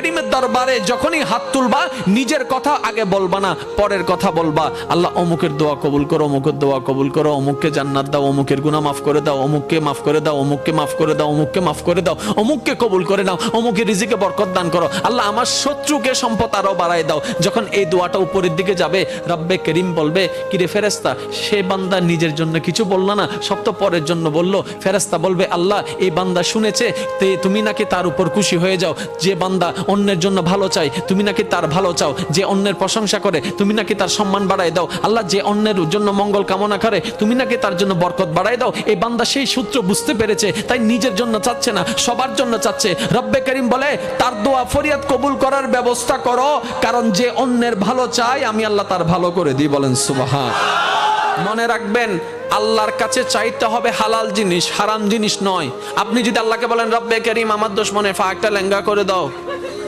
করিমের দরবারে যখনই হাত তুলবা, নিজের কথা আগে বলবা না, পরের কথা বলবা। আল্লাহ অমুকের দোয়া কবুল করো, অমুকের দোয়া কবুল করো, অমুককে জান্নাত দাও, অমুকের গুনাহ মাফ করে দাও, অমুককে মাফ করে দাও, অমুককে মাফ করে দাও, অমুককে মাফ করে দাও, অমুককে কবুল করে নাও, অমুকের রিজিকে বরকত দান করো। আল্লাহ আমার শত্রুকে সম্পদ আরও বাড়ায় দাও। যখন এই দোয়াটা উপরের দিকে যাবে, রব্বে করিম বলবে, কিরে ফেরেস্তা সে বান্দা নিজের জন্য কিছু বলল না সব তো পরের জন্য বলল। ফেরেস্তা বলবে, আল্লাহ, এই বান্দা শুনেছে, তে তুমি নাকি তার উপর খুশি হয়ে যাও। যে বান্দা অন্যের জন্য ভালো চাই, তুমি নাকি তার ভালো চাও? যে অন্যের প্রশংসা করে, তুমি নাকি তার সম্মান বাড়ায় দাও। আল্লাহ যে অন্যের জন্য মঙ্গল কামনা করে, তুমি নাকি তার জন্য বরকত বাড়ায় দাও। এই বান্দা সেই সূত্র বুঝতে পেরেছে, তাই নিজের জন্য চাচ্ছে না, সবার জন্য চাচ্ছে। রব্বে করিম বলে, তার দোয়া ফরিয়াদ কবুল করার ব্যবস্থা করো, কারণ যে অন্যের ভালো চাই আমি আল্লাহ তার ভালো করে দিই, বলেন সুবাহা মনে রাখবেন, আল্লাহর কাছে চাইতে হবে হালাল জিনিস, হারাম জিনিস নয়। আপনি যদি আল্লাহকে বলেন, রব্বে করিম, আমার দুশ্মনে ফা একটা লেঙ্গা করে দাও।